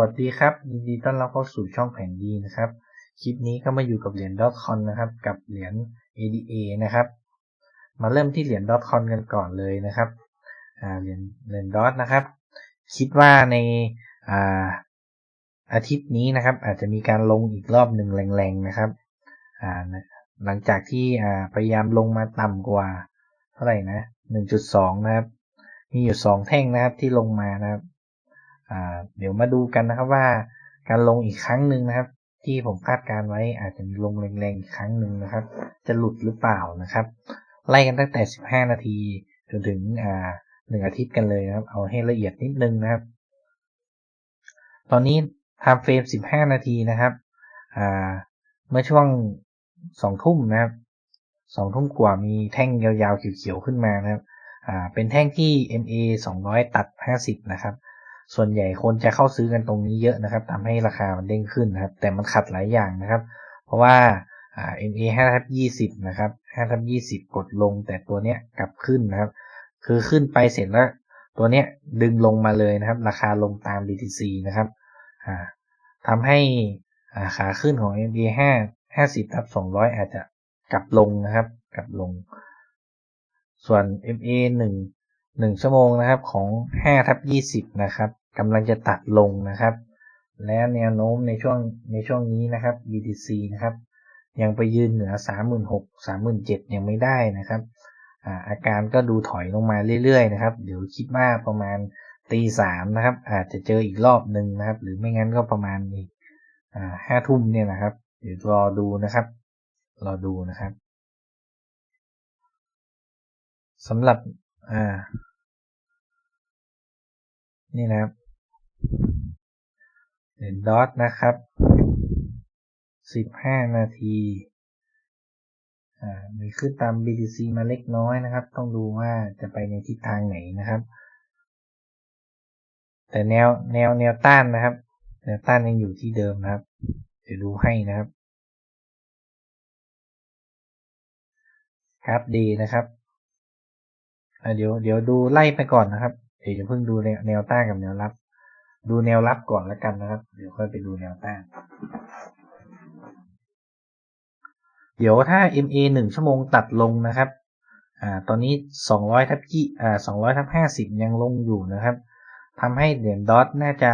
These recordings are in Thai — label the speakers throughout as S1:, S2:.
S1: วัสดีครับยินดีต้อนรับเข้าสู่ช่องแผนดีนะครับ คลิปนี้ก็มาอยู่กับเหรียญ .con นะครับ กับเหรียญ ADA นะครับ มาเริ่มที่เหรียญ .con กันก่อนเลยนะครับเหรียญเหรียญดอทนะครับ คิดว่าในอาอาทิตย์นี้นะครับ อาจจะมีการลงอีกรอบหนึ่งแรงๆนะครับหลังจากที่พยายามลงมาต่ำกว่า เท่าไหร่นะ 1.2 นะครับ มีอยู่ 2 แท่งนะครับที่ลงมานะครับ เดี๋ยวมาดูกันนะครับว่าการลงอีกครั้งหนึ่งนะครับ ที่ผมคาดการไว้อาจจะลงแรงๆอีกครั้งหนึ่งนะครับ จะหลุดหรือเปล่านะครับ ไล่กันตั้งแต่ 15 นาทีจนถึงอ่าหนึ่งอาทิตย์กันเลยนะครับ เอาให้ละเอียดนิดนึงนะครับ ตอนนี้ทำเฟรม 15 นาทีนะครับอ่าเมื่อช่วง 2 ทุ่มนะครับ 2 ทุ่มกว่ามีแท่งยาวๆเขียวๆขึ้นมานะครับอ่าเป็นแท่งที่ MA 200 ตัด 50 นะครับ ส่วนใหญ่คนจะเข้าซื้อกันตรงนี้เยอะนะครับทำให้ราคามันเด้งขึ้นนะครับ แต่มันขัดหลายอย่างนะครับ เพราะว่า MA 5ทับ20 นะครับ5ทับ20 กดลง แต่ตัวเนี้ยกลับขึ้นนะครับ คือขึ้นไปเสร็จแล้วตัวเนี้ยดึงลงมาเลยนะครับ ราคาลงตาม BTC นะครับทำให้ขาขึ้นของ MA 5 50ทับ200 อาจจะกลับลงนะครับ กลับลง ส่วน MA 1 1 ชั่วโมงนะครับของ5ทับ20 นะครับกำลังจะตัดลงนะครับ และแนวโน้มในช่วงในช่วงนี้นะครับ BTC นะครับ ยังไปยืนเหนือ 36,000 37,000 ยังไม่ได้นะครับอาอาการก็ดูถอยลงมาเรื่อยๆนะครับ เดี๋ยวคิดว่าประมาณตีสามนะครับ อาจจะเจออีกรอบหนึ่งนะครับ หรือไม่งั้นก็ประมาณอีกห้าทุ่มเนี่ยนะครับ เดี๋ยวรอดูนะครับรอดูนะครับสำหรับอ่า นี่นะครับเห็นดอทนะครับ15นาทีอ่ามีขึ้นตาม BTC มาเล็กน้อยนะครับ ต้องดูว่าจะไปในทิศทางไหนนะครับ แต่แนวแนวแนวต้านนะครับ แนวต้านยังอยู่ที่เดิมนะครับ เดี๋ยวดูให้นะครับครับดีนะครับเดี๋ยวเดี๋ยวดูไล่ไปก่อนนะครับ เดี๋ยวจะเพิ่งดูแนวต้านกับแนวรับ ดูแนวรับก่อนแล้วกันนะครับ เดี๋ยวค่อยไปดูแนวต้าน เดี๋ยวถ้า MA 1ชั่วโมงตัดลงนะครับ อ่า ตอนนี้200ทับกี่อ่า200ทับ50ยังลงอยู่นะครับทำให้เหรียญดอทน่าจะ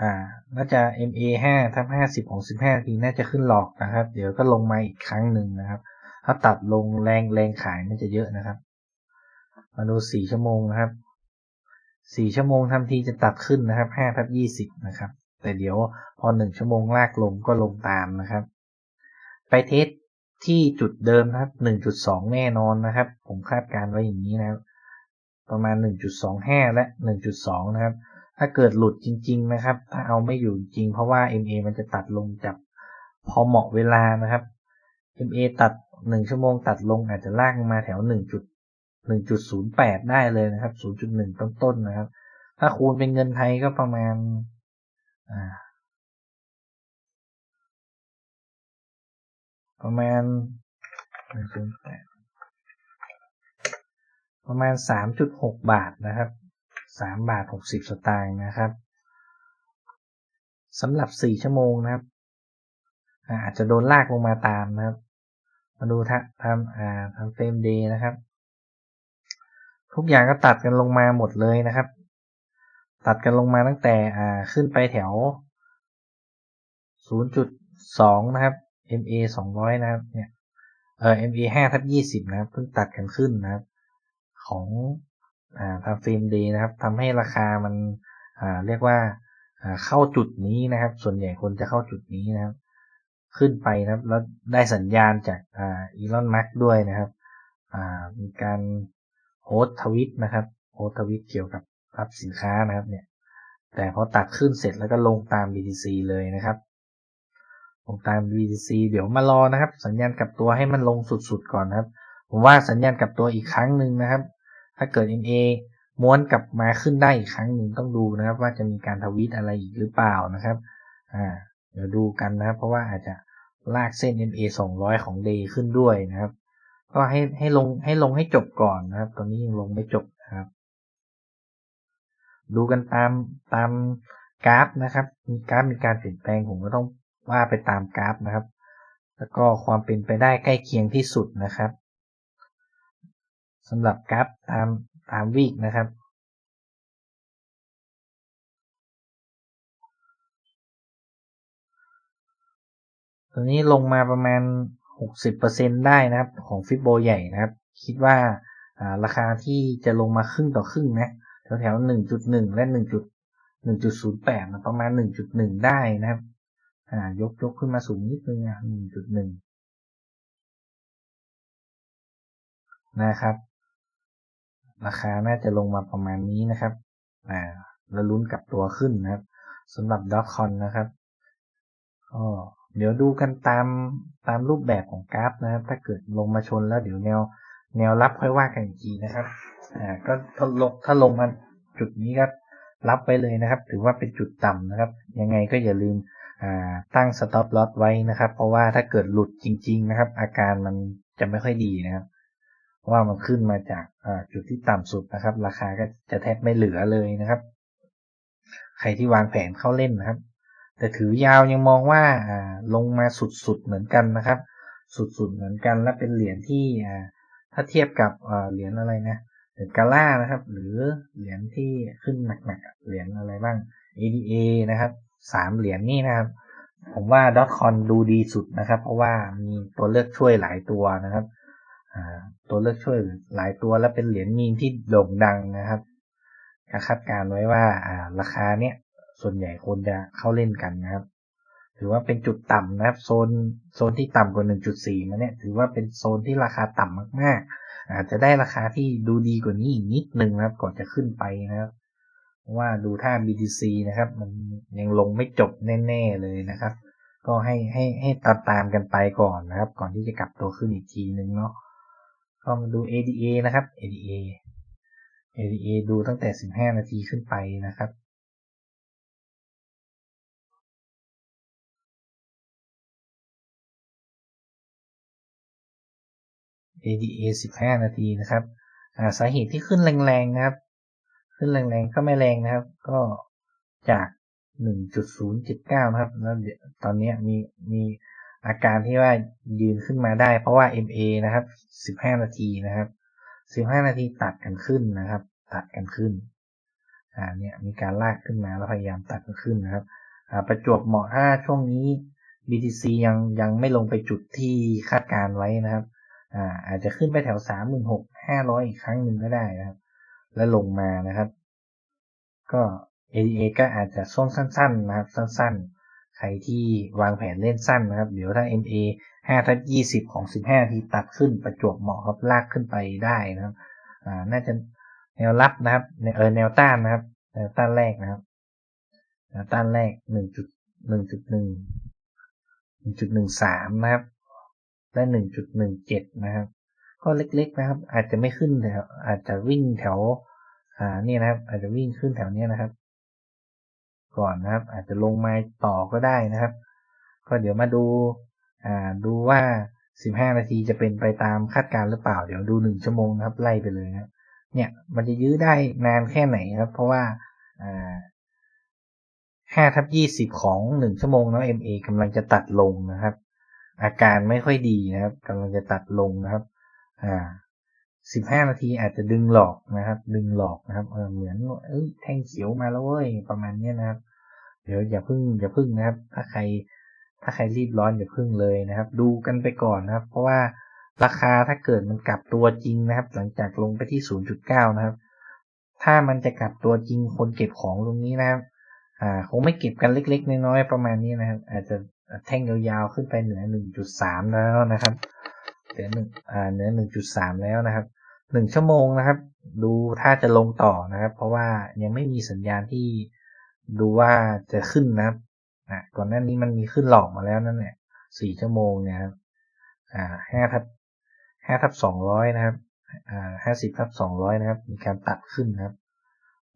S1: อ่า น่าจะ MA 5ทับ50ของ15ทีน่าจะขึ้นหลอกนะครับ เดี๋ยวก็ลงมาอีกครั้งหนึ่งนะครับ ถ้าตัดลงแรงแรงขายน่าจะเยอะนะครับ มาดู4ชั่วโมงนะครับ 4ชั่วโมงทำทีจะตัดขึ้นนะครับ5ทับ20นะครับ แต่เดี๋ยวพอ1ชั่วโมงลากลงก็ลงตามนะครับ ไปเทสที่จุดเดิมนะครับ1.2แน่นอนนะครับ ผมคาดการไว้อย่างนี้นะครับ ประมาณ1.25และ1.2นะครับ ถ้าเกิดหลุดจริง ๆ นะครับ ถ้าเอาไม่อยู่จริง เพราะว่า MA มันจะตัดลงจากพอเหมาะเวลานะครับ MA ตัด1ชั่วโมงตัดลงอาจจะลากมาแถว 1. 1.08 ได้เลยนะครับ 0.1 ต้นๆนะครับ ถ้าคูณเป็นเงินไทยก็ประมาณประมาณประมาณ 3.6 บาทนะครับ3บาท 60 สตางค์นะครับสำหรับ 4 ชั่วโมงนะครับอาจจะโดนลากลงมาตามนะครับ มาดูทำทำทำเฟรมเดย์นะครับ ทุกอย่างก็ตัดกันลงมาหมดเลยนะครับ ตัดกันลงมาตั้งแต่อ่าขึ้นไปแถว 0.2 นะครับ MA 200 นะครับเนี่ยเอ่อ MA 5ทับ20 นะครับเพิ่งตัดกันขึ้นนะครับ ของอ่าทำฟิล์มดีนะครับทำให้ราคามันอ่าเรียกว่าอ่าเข้าจุดนี้นะครับ ส่วนใหญ่คนจะเข้าจุดนี้นะครับ ขึ้นไปนะครับแล้วได้สัญญาณจากอ่าอีลอนมัสด้วยนะครับอ่ามีการ โพสทวิตนะครับโพสทวิตเกี่ยวกับรับสินค้านะครับเนี่ยแต่พอตัดขึ้นเสร็จแล้วก็ลงตาม BTC เลยนะครับ ลงตาม BTC เดี๋ยวมารอนะครับ สัญญาณกลับตัวให้มันลงสุดๆก่อนนะครับ ผมว่าสัญญาณกลับตัวอีกครั้งหนึ่งนะครับ ถ้าเกิด MA ม้วนกลับมาขึ้นได้อีกครั้งหนึ่งต้องดูนะครับ ว่าจะมีการทวิตอะไรอีกหรือเปล่านะครับอ่าเดี๋ยวดูกันนะครับ เพราะว่าอาจจะลากเส้น MA 200 ของ Day ขึ้นด้วยนะครับ ก็ให้ให้ลงให้ลงให้จบก่อนนะครับ ตอนนี้ยังลงไม่จบนะครับ ดูกันตามตามกราฟนะครับ มีกราฟมีการเปลี่ยนแปลงผมก็ต้องว่าไปตามกราฟนะครับ แล้วก็ความเป็นไปได้ใกล้เคียงที่สุดนะครับสำหรับกราฟตามตามวีคนะครับ ตัวนี้ลงมาประมาณ 60%ได้นะครับของฟิบโบใหญ่นะครับ คิดว่าราคาที่จะลงมาครึ่งต่อครึ่งนะแถวแถว1.1 และ 1.1.08นะประมาณ 1.1 ได้นะครับยกยกขึ้นมาสูงนิดนึงอะ1.1 นะครับ ราคาน่าจะลงมาประมาณนี้นะครับอ่าแล้วลุ้นกลับตัวขึ้นนะครับสำหรับดอทคอนนะครับก็ เดี๋ยวดูกันตามตามรูปแบบของกราฟนะครับ ถ้าเกิดลงมาชนแล้วเดี๋ยวแนวแนวรับค่อยว่ากันอีกทีนะครับ อ่า ก็ถ้าลงถ้าลงมาจุดนี้ก็รับไปเลยนะครับ ถือว่าเป็นจุดต่ำนะครับ ยังไงก็อย่าลืมอ่าตั้ง stop loss ไว้นะครับ เพราะว่าถ้าเกิดหลุดจริง ๆ นะครับ อาการมันจะไม่ค่อยดีนะครับเพราะว่ามันขึ้นมาจากจุดที่ต่ำสุดนะครับ ราคาก็จะแทบไม่เหลือเลยนะครับ ใครที่วางแผนเข้าเล่นนะครับ แต่ถือยาวยังมองว่าลงมาสุดๆเหมือนกันนะครับ สุดๆเหมือนกันและเป็นเหรียญที่ถ้าเทียบกับเหรียญอะไรนะเหรียญกาล่านะครับ หรือเหรียญที่ขึ้นหนักๆเหรียญอะไรบ้าง ADA นะครับสามเหรียญนี่นะครับ ผมว่าดอทคอนดูดีสุดนะครับ เพราะว่ามีตัวเลือกช่วยหลายตัวนะครับตัวเลือกช่วยหลายตัวและเป็นเหรียญมีมที่โด่งดังนะครับคาดการไว้ว่าราคาเนี้ย ส่วนใหญ่คนจะเข้าเล่นกันนะครับ ถือว่าเป็นจุดต่ำนะครับ โซนโซนที่ต่ำกว่า 1.4มาเนี่ย ถือว่าเป็นโซนที่ราคาต่ำมากๆ อาจจะได้ราคาที่ดูดีกว่านี้อีกนิดนึงนะครับ ก่อนจะขึ้นไปนะครับว่าดูท่า BTC นะครับ มันยังลงไม่จบแน่ๆเลยนะครับ ก็ให้ให้ให้ตามตามกันไปก่อนนะครับ ก่อนที่จะกลับตัวขึ้นอีกทีนึงเนาะก็มาดู ADA นะครับ ADA ADA ดูตั้งแต่ 15 นาทีขึ้นไปนะครับ ADA 15 นาทีนะครับสาเหตุที่ขึ้นแรงๆนะครับ ขึ้นแรงๆก็ไม่แรงนะครับ ก็จาก 1.079 นะครับ แล้วตอนนี้มีมีอาการที่ว่ายืนขึ้นมาได้ เพราะว่า MA นะครับ 15 นาทีนะครับ 15 นาทีตัดกันขึ้นนะครับ ตัดกันขึ้นอ่าเนี่ยมีการลากขึ้นมาแล้วพยายามตัดกันขึ้นนะครับอ่าประจวบเหมาะถ้าช่วงนี้ BTC ยังยังไม่ลงไปจุดที่คาดการไว้นะครับ อ่าอาจจะขึ้นไปแถว36,500อีกครั้งหนึ่งก็ได้นะครับ แล้วลงมานะครับ ก็ ADA ก็อาจจะช่วงสั้น ๆ นะครับ สั้นๆ ใครที่วางแผนเล่นสั้นนะครับ เดี๋ยวถ้า MA 5ทับ20 ของ 15 ทีตัดขึ้นประจวบเหมาะครับลากขึ้นไปได้นะครับ อ่า น่าจะแนวรับนะครับเออแนวต้านนะครับ แนวต้านแรกนะครับ แนวต้านแรก 1.1.1 1.13 นะครับ และ 1.17 นะครับ ก็เล็กๆนะครับ อาจจะไม่ขึ้นแถวอาจจะวิ่งแถว อ่านี่นะครับ อาจจะวิ่งขึ้นแถวนี้นะครับ ก่อนนะครับ อาจจะลงมาต่อก็ได้นะครับ ก็เดี๋ยวมาดูอ่าดูว่า 15 นาทีจะเป็นไปตามคาดการหรือเปล่า เดี๋ยวดู 1 ชั่วโมงนะครับ ไล่ไปเลยนะเนี่ยมันจะยื้อได้นานแค่ไหนครับ เพราะว่าอ่า5ทับ20 ของ 1 ชั่วโมงแล้ว MA กำลังจะตัดลงนะครับ อาการไม่ค่อยดีนะครับกำลังจะตัดลงนะครับ อ่าสิบห้านาทีอาจจะดึงหลอกนะครับ ดึงหลอกนะครับเออเหมือนเอ้ยแท่งเขียวมาแล้วเว้ยประมาณนี้นะครับ เดี๋ยวอย่าพึ่งอย่าพึ่งนะครับ ถ้าใคร ถ้าใครรีบร้อนอย่าพึ่งเลยนะครับ ดูกันไปก่อนนะครับ เพราะว่าราคาถ้าเกิดมันกลับตัวจริงนะครับ หลังจากลงไปที่ศูนย์จุดเก้านะครับ ถ้ามันจะกลับตัวจริงคนเก็บของตรงนี้นะครับ อ่า คงไม่เก็บกันเล็ก ๆ น้อยๆประมาณนี้นะครับ อาจจะ แท่งยาวๆขึ้นไปเหนือหนึ่งจุดสามแล้วนะครับเหนือหนึ่งอ่าเหนือหนึ่งจุดสามแล้วนะครับหนึ่งชั่วโมงนะครับ ดูถ้าจะลงต่อนะครับ เพราะว่ายังไม่มีสัญญาณที่ดูว่าจะขึ้นนะครับก่อนหน้านี้มันมีขึ้นหลอกมาแล้วนั่นแหละสี่ชั่วโมงเนี่ยครับอ่าห้าทับห้าทับสองร้อยนะครับอ่าห้าสิบทับสองร้อยนะครับ มีการตัดขึ้นนะครับ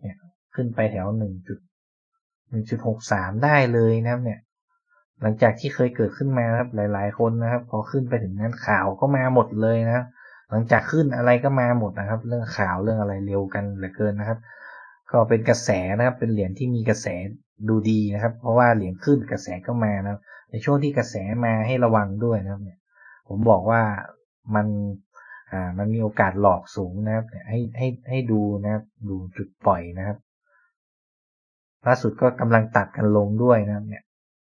S1: เนี่ย ขึ้นไปแถวหนึ่งจุดหนึ่งจุดหกสามได้เลยนะครับ เนี่ย หลังจากที่เคยเกิดขึ้นมาครับ หลาย ๆ คนนะครับ พอขึ้นไปถึงนั้นข่าวก็มาหมดเลยนะหลังจากขึ้นอะไรก็มาหมดนะครับ เรื่องข่าวเรื่องอะไรเร็วกันเหลือเกินนะครับ ก็เป็นกระแสนะครับ เป็นเหรียญที่มีกระแสดูดีนะครับ เพราะว่าเหรียญขึ้นกระแสก็มานะครับ ในช่วงที่กระแสมาให้ระวังด้วยนะครับเนี่ย ผมบอกว่ามันอ่ามันมีโอกาสหลอกสูงนะครับ ให้ให้ให้ดูนะครับ ดูจุดปล่อยนะครับล่าสุดก็กำลังตัดกันลงด้วยนะครับเนี่ย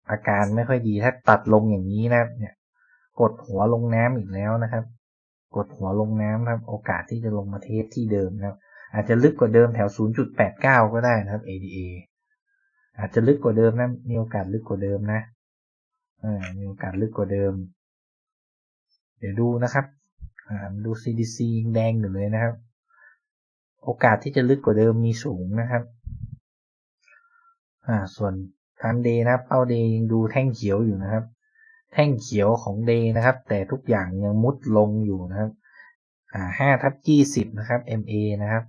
S1: อาการไม่ค่อยดีถ้าตัดลงอย่างนี้นะครับ เนี่ย กดหัวลงน้ำอีกแล้วนะครับ กดหัวลงน้ำครับ โอกาสที่จะลงมาเทสที่เดิมนะครับ อาจจะลึกกว่าเดิมแถว 0.89 ก็ได้นะครับ ADA อาจจะลึกกว่าเดิมนะมีโอกาสลึกกว่าเดิมนะอ่ามีโอกาสลึกกว่าเดิม เดี๋ยวดูนะครับอ่าดู CDC แดงอยู่เลยนะครับ โอกาสที่จะลึกกว่าเดิมมีสูงนะครับ อ่า ส่วน ทางเดย์นะครับเป้าเดย์ยังดูแท่งเขียวอยู่นะครับ แท่งเขียวของเดย์นะครับ แต่ทุกอย่างยังมุดลงอยู่นะครับ อ่าห้าทับยี่สิบนะครับ MA นะครับ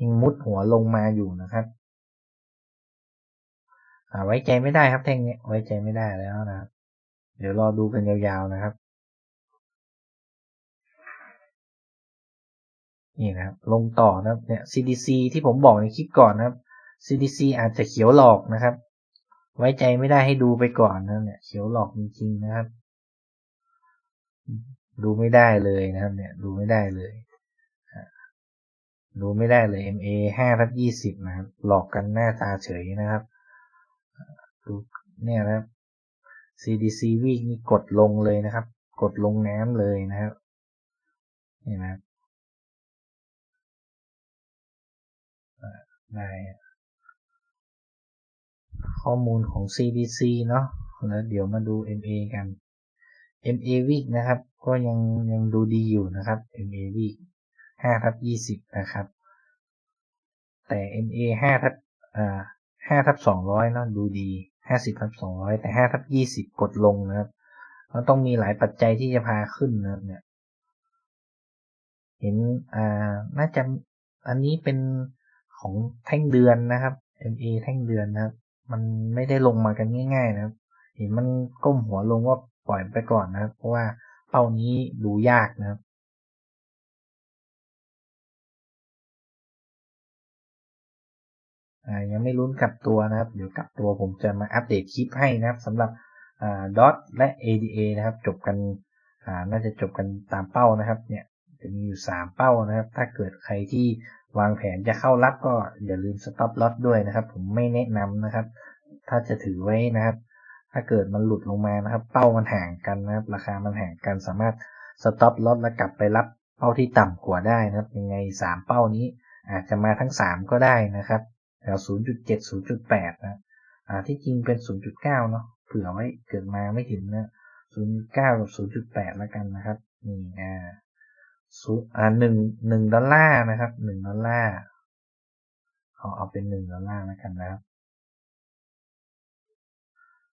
S1: ยังมุดหัวลงมาอยู่นะครับ อ่าไว้ใจไม่ได้ครับแท่งนี้ไว้ใจไม่ได้แล้วนะครับ เดี๋ยวรอดูกันยาวๆนะครับ นี่นะครับ ลงต่อนะครับเนี่ย CDC ที่ผมบอกในคลิปก่อนนะครับ CDC อาจจะเขียวหลอกนะครับ ไว้ใจไม่ได้ให้ดูไปก่อนนะเนี่ยเขียวหลอกจริงๆนะครับ ดูไม่ได้เลยนะครับ เนี่ย ดูไม่ได้เลยดูไม่ได้เลย MA ห้าทับยี่สิบนะครับ หลอกกันหน้าตาเฉยนะครับ ดูเนี่ยนะครับ CDC วิ่งนี่กดลงเลยนะครับ กดลงน้ำเลยนะครับนี่นะครับได้ ข้อมูลของ CDC เนาะแล้วเดี๋ยวมาดู MA กัน MA week นะครับ ก็ยังยังดูดีอยู่นะครับ MA week 5ทับ20 นะครับ แต่ MA 5ทับอ่า5ทับ200เนาะดูดี 50ทับ200 แต่ 5ทับ20 กดลงนะครับมันต้องมีหลายปัจจัยที่จะพาขึ้นนะครับเนี่ย เห็นอ่าน่าจะอันนี้เป็นของแท่งเดือนนะครับ MA แท่งเดือนนะครับ มันไม่ได้ลงมากันง่ายๆนะครับเห็นมันก้มหัวลงว่าปล่อยไปก่อนนะครับ เพราะว่าเป้านี้ดูยากนะครับยังไม่ลุ้นกลับตัวนะครับ เดี๋ยวกลับตัวผมจะมาอัปเดตคลิปให้นะครับสำหรับดอทและ ADA นะครับ จบกันน่าจะจบกันตามเป้านะครับ เนี่ยจะมีอยู่ 3 เป้านะครับ ถ้าเกิดใครที่ วางแผนจะเข้ารับก็อย่าลืม stop loss ด้วยนะครับ ผมไม่แนะนำนะครับ ถ้าจะถือไว้นะครับ ถ้าเกิดมันหลุดลงมานะครับ เป้ามันห่างกันนะครับ ราคามันห่างกันสามารถ stop loss แล้วกลับไปรับเป้าที่ต่ำกว่าได้นะครับ ยังไง 3 เป้านี้ อาจจะมาทั้ง 3 ก็ได้นะครับแถว0.7 0.8 นะอ่าที่จริงเป็น 0.9 เนาะเผื่อไว้เกิดมาไม่ถึงนะ0.9กับ0.8 แล้วกันนะครับนี่อ่าศูนย์ อ่าหนึ่งหนึ่งดอลลาร์นะครับหนึ่งดอลลาร์เอาเอาเป็นหนึ่งดอลลาร์แล้วกันนะครับ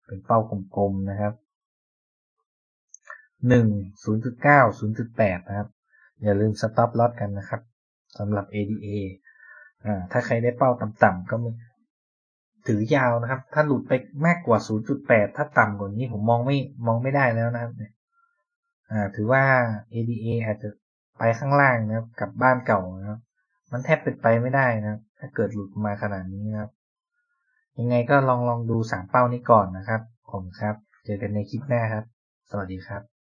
S1: เป็นเป้ากลมๆนะครับหนึ่งศูนย์จุดเก้าศูนย์จุดแปดนะครับ อย่าลืมสต็อปลอตกันนะครับสำหรับ ADA อ่าถ้าใครได้เป้าต่ำๆก็มถือยาวนะครับ ถ้าหลุดไปมากกว่า 0.8 ถ้าต่ำกว่านี้ผมมองไม่มองไม่ได้แล้วนะครับอ่าถือว่า ADA อาจจะ ไปข้างล่างนะครับ กับบ้านเก่านะครับ มันแทบเป็นไปไม่ได้นะครับ ถ้าเกิดหลุดมาขนาดนี้นะครับ ยังไงก็ลองลองดูสามเป้านี้ก่อนนะครับ ผมครับ เจอกันในคลิปหน้าครับ สวัสดีครับ